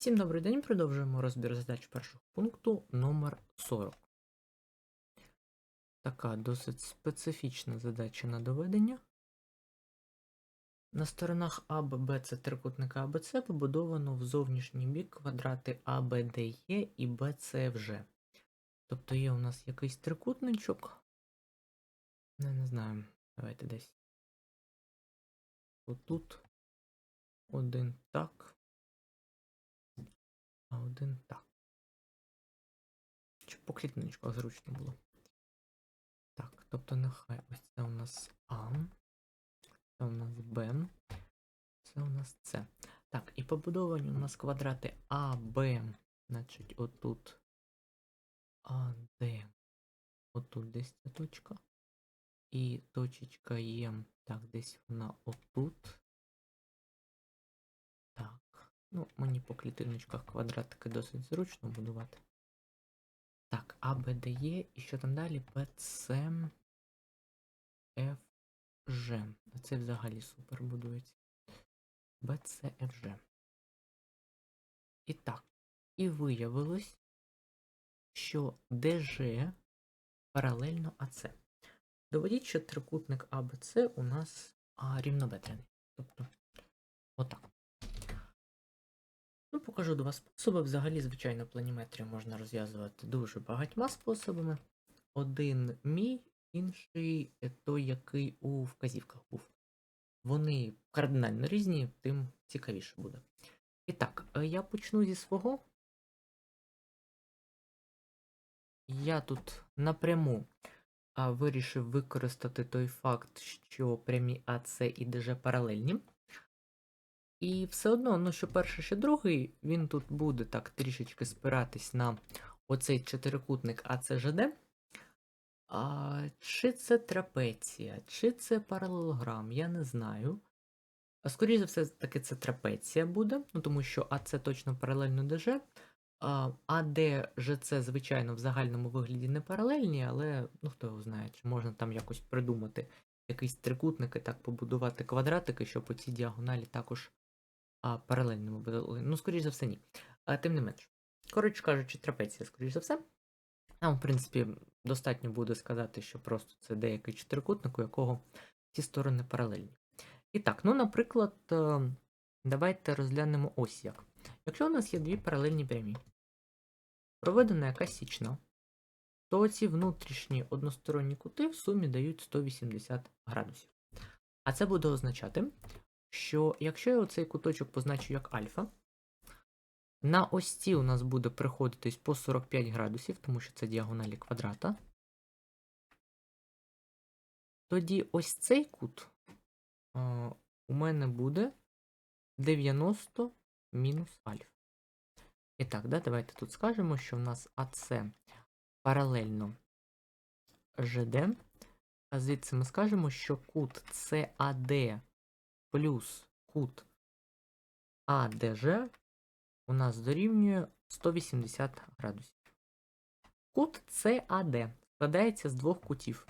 Всім добрий день, продовжуємо розбір задач першого пункту номер 40. Така досить специфічна задача на доведення. На сторонах А, Б, Б це трикутника АБЦ побудовано в зовнішній бік квадрати А, Б, Д, і Б, С, Ж. Тобто є у нас якийсь трикутничок. Не, не знаю. Давайте десь. Отут. Один так. А один так. Щоб по клітничках зручно було. Так, тобто нехай ось це у нас А. Це у нас Б. Це у нас С. Так, і побудовані у нас квадрати А, Б. Значить, отут А, Д. Отут десь ця точка. І точечка Є. Так, десь вона отут. Ну, мені по клітиночках квадратики досить зручно будувати. Так, А, Б, Д, Є, і що там далі? П, С, Ф, Ж. Це взагалі супер будується. Б, С, Ф, Ж. І так. І виявилось, що ДЖ паралельно АЦ. Доведіть, що трикутник АБЦ у нас а, рівнобедрений. Тобто, отак. Ну, покажу два способи. Взагалі, звичайно, планіметрію можна розв'язувати дуже багатьма способами. Один мій, інший той, який у вказівках був. Вони кардинально різні, тим цікавіше буде. І так, е, я почну зі свого. Я тут напряму вирішив використати той факт, що прямі АЦ і ДЖ паралельні. І все одно, ну що перший, що другий, він тут буде так трішечки спиратись на оцей чотирикутник АЦЖД. А, Чи це трапеція, чи це паралелограм, я не знаю. А скоріше за все, таки це трапеція буде, ну тому що АЦ точно паралельно ДЖ. А, АД, ЖЦ, звичайно, в загальному вигляді не паралельні, але ну хто його знає, чи можна там якось придумати якийсь трикутник і так побудувати квадратики, щоб по цій діагоналі також а, паралельному були. Ну, скоріш за все, ні. А, тим не менш. Коротше кажучи, трапеція, скоріш за все. Нам, в принципі, достатньо буде сказати, що просто це деякий чотирикутник, у якого ці сторони паралельні. І так, ну, наприклад, е, давайте розглянемо ось як. Якщо у нас є дві паралельні прямі, проведена якась січна, то ці внутрішні односторонні кути в сумі дають 180 градусів. А це буде означати, що якщо я оцей куточок позначу як альфа, на ось ці у нас буде приходитись по 45 градусів, тому що це діагоналі квадрата. Тоді ось цей кут а, у мене буде 90 мінус альфа. І так, да, давайте тут скажемо, що в нас АС паралельно ЖД. А звідси ми скажемо, що кут САД плюс кут АДЖ у нас дорівнює 180 градусів. Кут САД складається з двох кутів.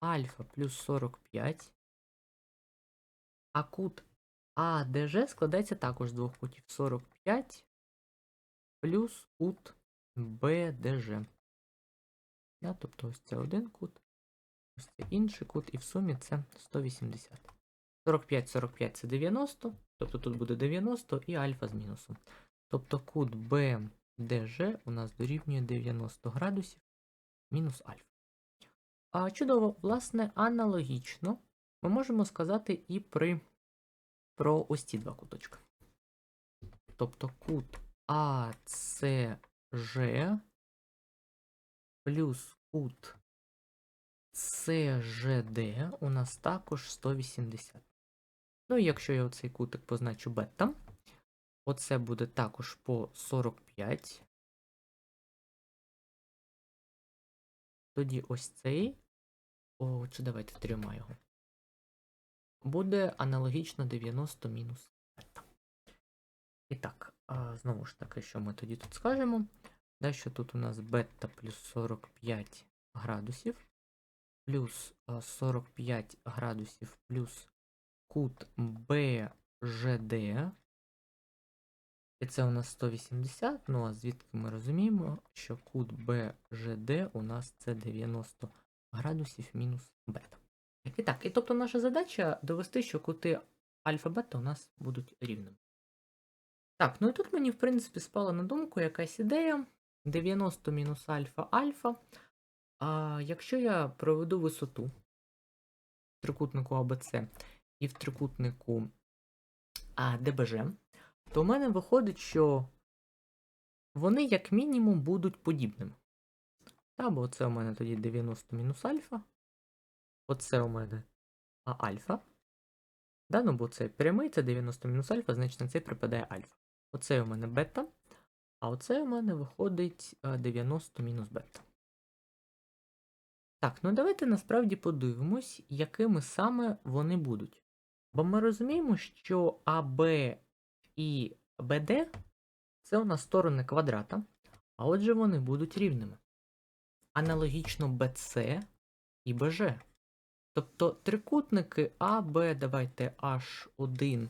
Альфа плюс 45. А кут АДЖ складається також з двох кутів 45 плюс кут БДЖ. Да, тобто ось це один кут, ось це інший кут, і в сумі це 180. 45, 45 це 90, тобто тут буде 90 і альфа з мінусом. Тобто кут БДЖ у нас дорівнює 90 градусів мінус альфа. А чудово, власне, аналогічно ми можемо сказати і при про ось ці два куточки. Тобто кут АЦЖ плюс кут СЖД у нас також 180. Ну і якщо я оцей кутик позначу бета, оце буде також по 45. Тоді ось цей. О, чи давайте трьома його. Буде аналогічно 90 мінус бета. І так, знову ж таки, що ми тоді тут скажемо? Да, що тут у нас бета плюс 45 градусів, плюс 45 градусів плюс кут БЖД І це у нас 180. Ну а звідки ми розуміємо, що кут BGD у нас це 90 градусів мінус бета. І так, і тобто наша задача довести, що кути альфа-бета у нас будуть рівними. Так, ну і тут мені, в принципі, спала на думку якась ідея. 90 мінус альфа альфа. А якщо я проведу висоту трикутнику АБЦ і в трикутнику а, ДБЖ, то в мене виходить, що вони як мінімум будуть подібними. Та, бо це у мене тоді 90 мінус альфа. Оце у мене а, альфа. Да, ну бо це прямий, це 90 мінус альфа, значить на це припадає альфа. Оце у мене бета. А оце у мене виходить 90 мінус бета. Так, ну давайте насправді подивимось, якими саме вони будуть. Бо ми розуміємо, що АБ і БД це у нас сторони квадрата, а отже вони будуть рівними. Аналогічно BC і БЖ. Тобто трикутники АБ, давайте H1,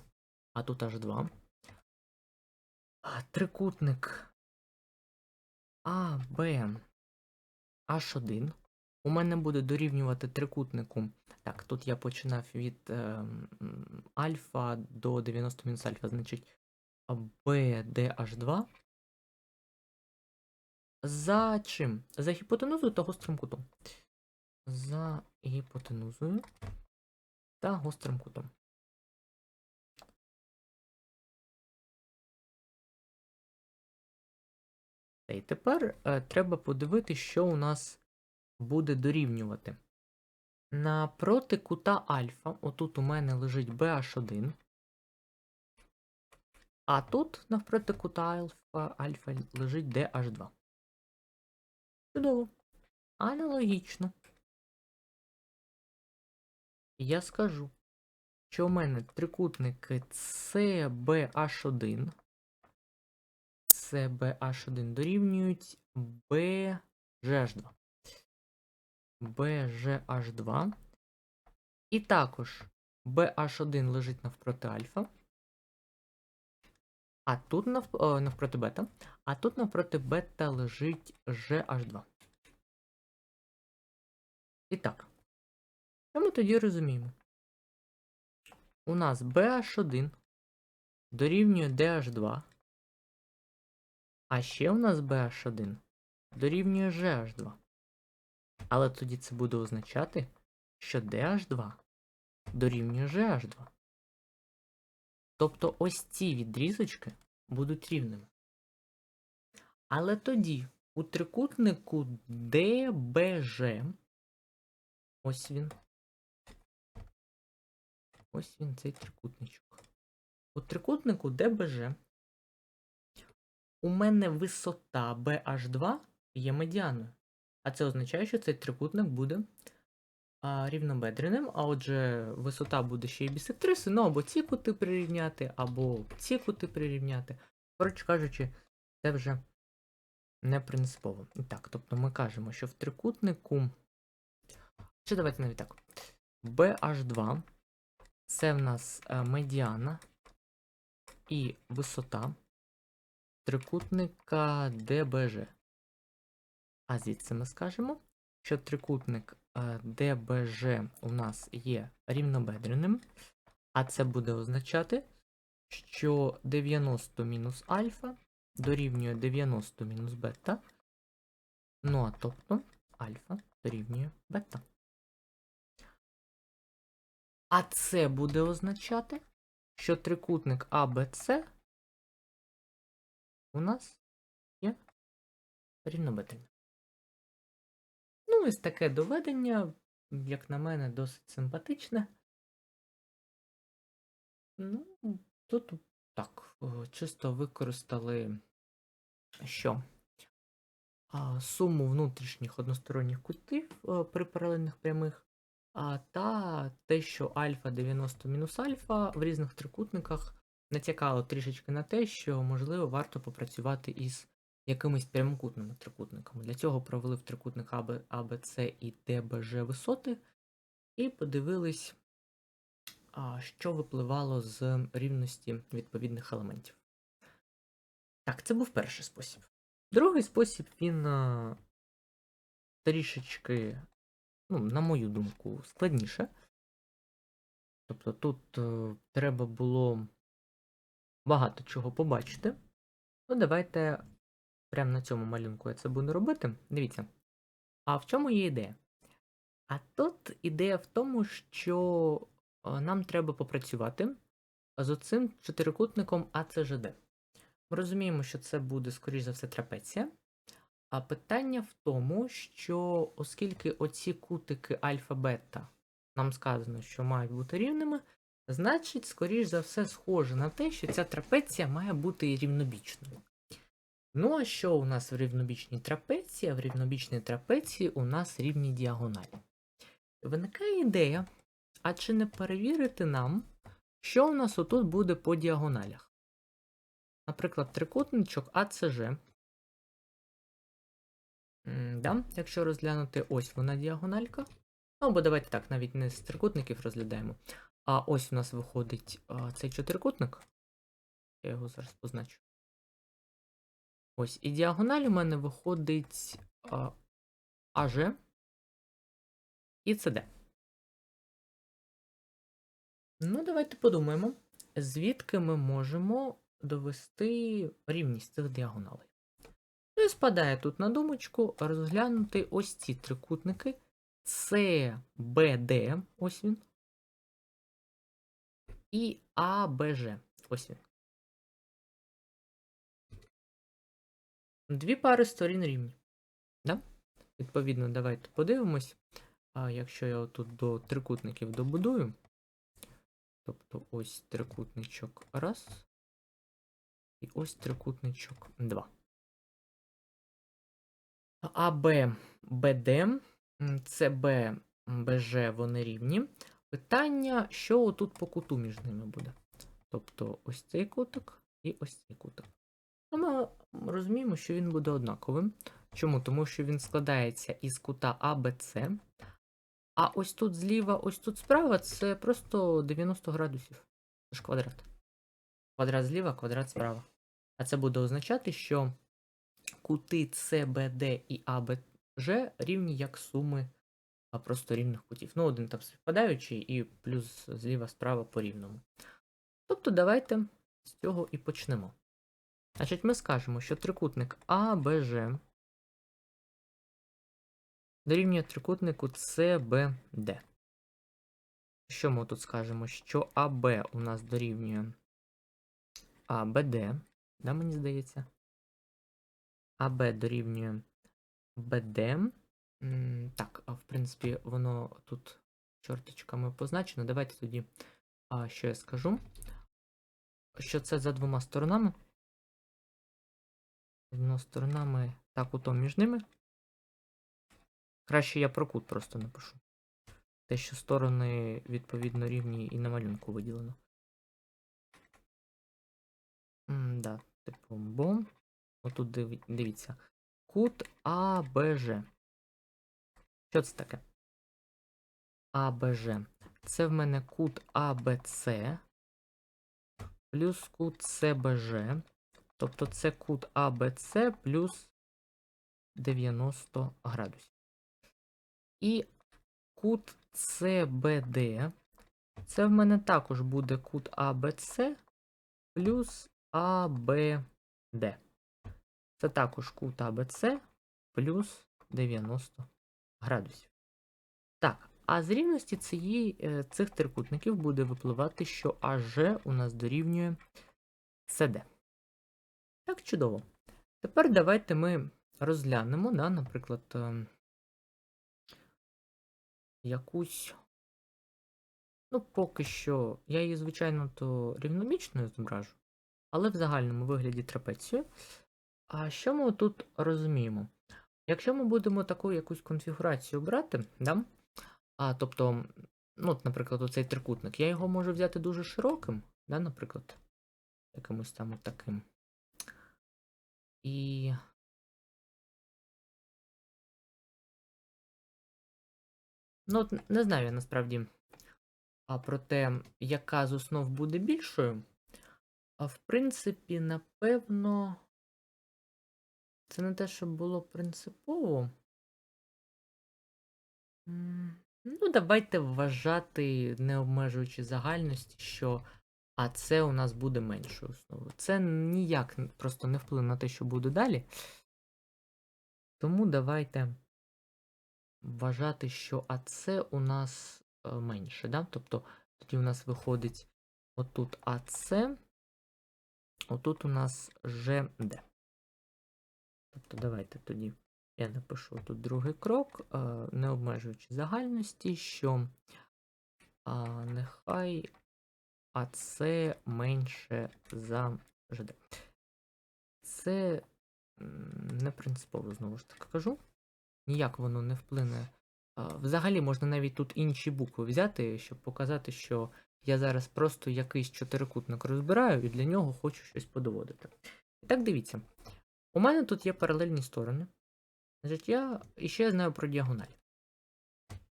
а тут H2. А, Трикутник АБ H1 у мене буде дорівнювати трикутнику. Так, тут я починав від е, альфа до 90 мінус альфа, значить BDH2. За чим? За гіпотенузою та гострим кутом. За гіпотенузою та гострим кутом. І тепер е, треба подивитися, що у нас буде дорівнювати. Напроти кута альфа, отут у мене лежить BH1. А тут навпроти кута альфа, альфа лежить DH2. Чудово. Аналогічно. Я скажу, що у мене трикутники CBH1, CBH1 дорівнюють BGH2. BGH2. І також BH1 лежить навпроти альфа. А тут нав... навпроти бета. А тут навпроти бета лежить GH2. І так. Що ми тоді розуміємо? У нас BH1 дорівнює DH2. А ще у нас BH1 дорівнює GH2. Але тоді це буде означати, що DH2 дорівнює GH2. Тобто ось ці відрізочки будуть рівними. Але тоді у трикутнику DBG, ось він. Ось він цей трикутничок. У трикутнику DBG у мене висота BH2 є медіаною. А це означає, що цей трикутник буде а, рівнобедреним, а отже, висота буде ще й бісектриси, ну або ці кути прирівняти, або ці кути прирівняти. Коротше кажучи, це вже не принципово. І Так, тобто ми кажемо, що в трикутнику. Чи давайте навіть так. BH2 це в нас е, медіана і висота трикутника DBG. А звідси ми скажемо, що трикутник е, DBG у нас є рівнобедреним, а це буде означати, що 90 мінус альфа дорівнює 90 мінус бета. Ну а тобто альфа дорівнює бета. А це буде означати, що трикутник ABC у нас є рівнобедреним. Ось таке доведення, як на мене, досить симпатичне. Ну, тут так, чисто використали що? Суму внутрішніх односторонніх кутів е, при паралельних прямих, та те, що альфа 90 мінус альфа в різних трикутниках натякало трішечки на те, що, можливо, варто попрацювати із якимись прямокутними трикутниками. Для цього провели в трикутник АБ, АБЦ і ДБЖ висоти, і подивились, що випливало з рівності відповідних елементів. Так, це був перший спосіб. Другий спосіб він трішечки, ну, на мою думку, складніше. Тобто тут е, треба було багато чого побачити. Ну, давайте прямо на цьому малюнку я це буду робити. Дивіться. А в чому є ідея? А тут ідея в тому, що е, нам треба попрацювати з оцим чотирикутником АЦЖД. Ми розуміємо, що це буде, скоріш за все, трапеція. А питання в тому, що оскільки оці кутики альфа-бета нам сказано, що мають бути рівними, значить, скоріш за все, схоже на те, що ця трапеція має бути рівнобічною. Ну, а що у нас в рівнобічній трапеції? В рівнобічній трапеції у нас рівні діагоналі. Виникає ідея, а чи не перевірити нам, що у нас отут буде по діагоналях? Наприклад, трикутничок АЦЖ. Да, якщо розглянути ось вона діагональка. Ну, або давайте так, навіть не з трикутників розглядаємо. А ось у нас виходить а, цей чотирикутник. Я його зараз позначу. Ось, і діагональ у мене виходить АЖ і ЦД. Ну, давайте подумаємо, звідки ми можемо довести рівність цих діагоналей. Ну і спадає тут на думочку розглянути ось ці трикутники CBD, ось він, і ABG, ось він. Дві пари сторін рівні. Да? Відповідно, давайте подивимось. А якщо я тут до трикутників добудую, тобто ось трикутничок раз, і ось трикутничок 2. АБ, БД, ЦБ, БЖ вони рівні. Питання, що тут по куту між ними буде. Тобто ось цей куток і ось цей куток. Ну, Ми розуміємо, що він буде однаковим. Чому? Тому що він складається із кута АБЦ. А ось тут зліва, ось тут справа це просто 90 градусів. Це ж квадрат. Квадрат зліва, квадрат справа. А це буде означати, що кути CBD і ABG рівні як суми просто рівних кутів. Ну, один там співпадаючий, і плюс зліва справа по рівному. Тобто, давайте з цього і почнемо. Значить, ми скажемо, що трикутник ABG дорівнює трикутнику CBD. Що ми тут скажемо? Що АБ у нас дорівнює АБД, да, мені здається. АБ дорівнює БД. Так, в принципі, воно тут чорточками позначено. Давайте тоді, а, що я скажу. Що це за двома сторонами? За двома сторонами та кутом між ними. Краще я про кут просто напишу. Те, що сторони відповідно рівні і на малюнку виділено. М, да, типу бом. Отут диві- дивіться. Кут АБЖ. Що це таке? АБЖ. Це в мене кут АБЦ плюс кут СБЖ. Тобто це кут АБЦ плюс 90 градусів. І кут CBD. Це в мене також буде кут АБЦ плюс АБД. Це також кут АБЦ плюс 90 градусів. Так, а з рівності цієї, е, цих трикутників буде випливати, що АЖ у нас дорівнює СД. Так, чудово. Тепер давайте ми розглянемо, да, наприклад, ем, якусь. Ну, поки що, я її, звичайно, то рівномічною зображу, але в загальному вигляді трапецію. А що ми тут розуміємо? Якщо ми будемо таку якусь конфігурацію брати, да? а, тобто, ну, наприклад, оцей трикутник, я його можу взяти дуже широким, да, наприклад, якимось там таким. І. Ну, от не знаю я насправді а про те, яка з основ буде більшою. А в принципі, напевно, Це не те, щоб було принципово. Ну, давайте вважати, не обмежуючи загальності, що АЦ у нас буде меншою основою. Це ніяк просто не вплине на те, що буде далі. Тому давайте вважати, що АЦ у нас е, менше. Да? Тобто тоді у нас виходить отут АЦ, отут у нас ЖД. Тобто давайте тоді я напишу тут другий крок, е, не обмежуючи загальності, що а, нехай АЦ менше за ЖД. Це не принципово, знову ж таки кажу. Ніяк воно не вплине. Взагалі можна навіть тут інші букви взяти, щоб показати, що я зараз просто якийсь чотирикутник розбираю і для нього хочу щось подоводити. І так дивіться. У мене тут є паралельні сторони. Значить, я іще знаю про діагоналі.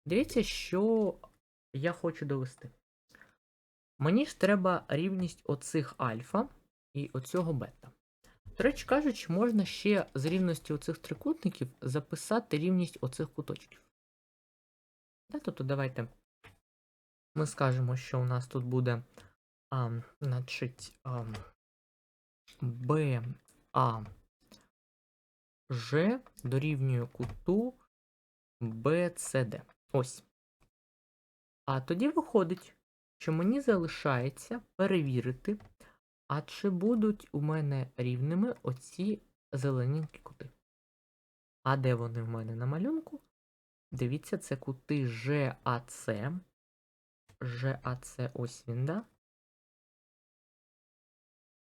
Дивіться, що я хочу довести. Мені ж треба рівність оцих альфа і оцього бета. До речі кажучи, можна ще з рівності оцих трикутників записати рівність оцих куточків. Тобто давайте ми скажемо, що у нас тут буде а, значить, а, B, А, Ж дорівнює куту BCD. Ось. А тоді виходить, що мені залишається перевірити, а чи будуть у мене рівними оці зелененькі кути. А де вони в мене на малюнку? Дивіться, це кути ЖАЦ. ЖАЦ ось він, да?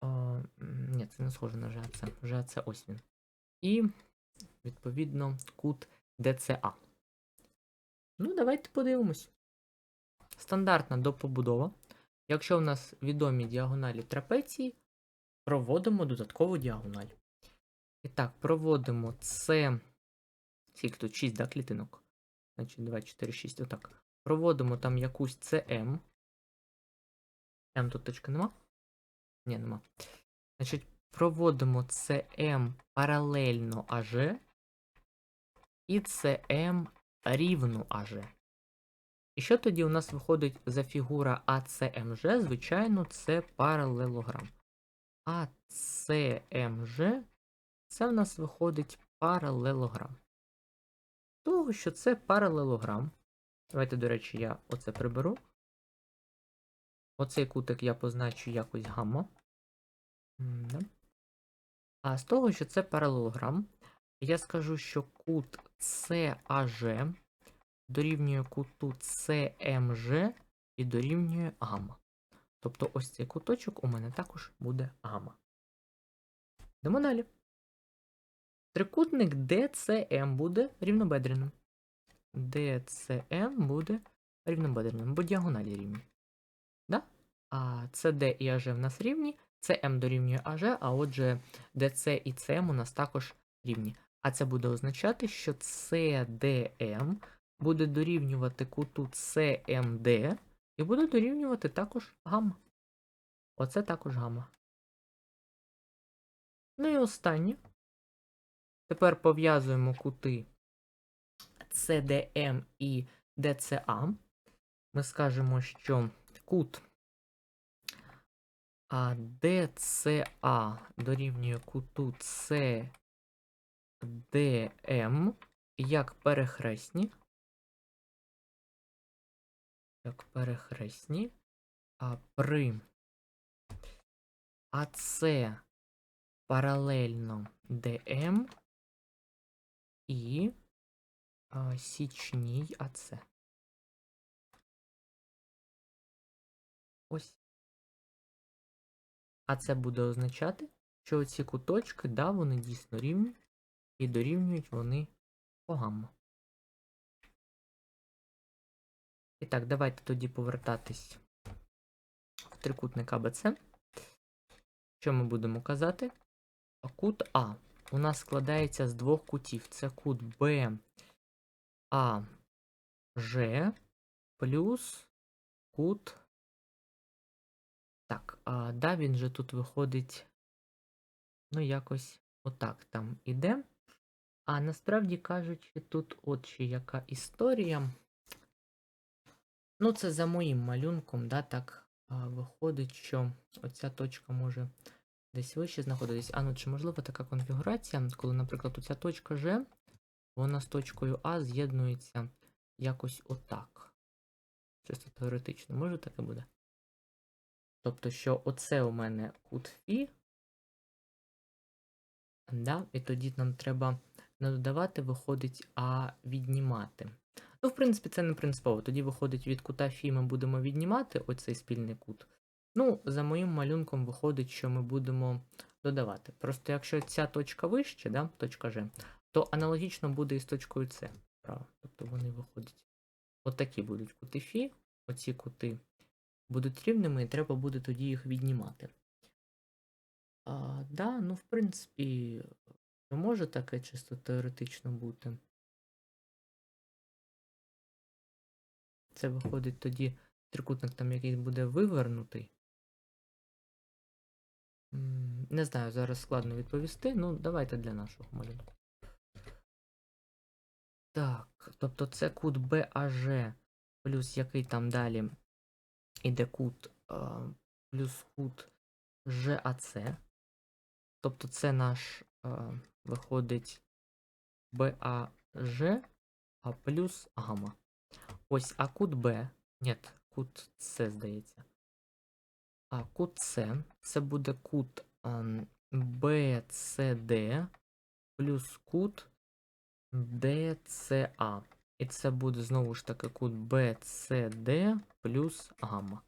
О, ні, це не схоже на ЖАЦ. ЖАЦ ось він. І, відповідно, кут ДЦА. Ну, давайте подивимось. Стандартна допобудова. Якщо в нас відомі діагоналі трапеції, проводимо додаткову діагональ. І так, проводимо це. Скільки тут 6 да, клітинок. Значить, 2, 4, 6. Отак. Проводимо там якусь CM. М тут точки нема? Ні, нема. Значить, проводимо CM паралельно АЖ і CM рівну АЖ. І що тоді у нас виходить за фігура АЦМЖ? Звичайно, це паралелограм. АЦМЖ це в нас виходить паралелограм. Того, що це паралелограм. Давайте, до речі, я оце приберу. Оцей кутик я позначу якось гамма. А з того, що це паралелограм, я скажу, що кут CAG дорівнює куту CMG і дорівнює гамма. Тобто ось цей куточок у мене також буде гамма. Йдемо далі. Трикутник DCM буде рівнобедреним. DCM буде рівнобедреним, бо діагоналі рівні. Да? А CD і AG в нас рівні, CM дорівнює AG, а отже DC і CM у нас також рівні. А це буде означати, що CDM буде дорівнювати куту CMD і буде дорівнювати також гамма. Оце також гамма. Ну і останнє. Тепер пов'язуємо кути CDM і DCA. Ми скажемо, що кут а DCA дорівнює куту CDM як перехресні. Як перехресні. А при АЦ паралельно ДМ і а, січній АЦ. Ось. А це буде означати, що ці куточки, да, вони дійсно рівні, і дорівнюють вони по гамма. І так, давайте тоді повертатись в трикутник АБЦ. Що ми будемо казати? Кут А у нас складається з двох кутів. Це кут Б А Ж плюс кут. Так, а да, він же тут виходить. Ну, якось отак там іде. А насправді кажучи, тут от ще яка історія. Ну, це за моїм малюнком, да, так а, виходить, що оця точка може десь вище знаходитись. А ну чи можливо така конфігурація, коли, наприклад, оця точка G, вона з точкою А з'єднується якось отак. Чисто теоретично, може таке буде? Тобто, що оце у мене кут Фі, да, і тоді нам треба не додавати, виходить, а віднімати. Ну, в принципі, це не принципово. Тоді виходить від кута Фі ми будемо віднімати оцей спільний кут. Ну, за моїм малюнком виходить, що ми будемо додавати. Просто якщо ця точка вище, да, точка G, то аналогічно буде і з точкою С. Правда? Тобто вони виходять. Отакі будуть кути Фі, оці кути будуть рівними, і треба буде тоді їх віднімати. А, да, ну, в принципі, може таке чисто теоретично бути. Це виходить тоді трикутник там якийсь буде вивернутий. Не знаю, зараз складно відповісти. Ну, давайте для нашого малюнку. Так, тобто це кут BAG, плюс який там далі іде кут, плюс кут GAC. Тобто це наш виходить BAG, а плюс гамма. Ось, а кут Б. Ні, кут С, здається. А кут С. Це буде кут BCD плюс кут DCA. І це буде знову ж таки кут BCD плюс гамма.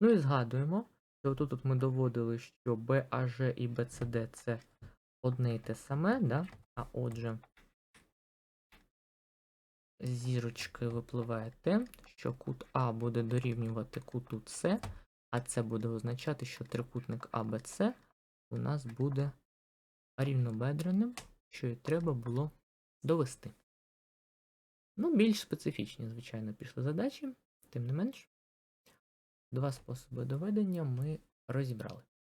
Ну і згадуємо, що тут ми доводили, що BAG і BCD це одне і те саме, да? а отже, зірочки випливає те, що кут А буде дорівнювати куту С, а це буде означати, що трикутник АБЦ у нас буде рівнобедреним, що і треба було довести. Ну, більш специфічні, звичайно, пішли задачі, тим не менш, два способи доведення ми розібрали.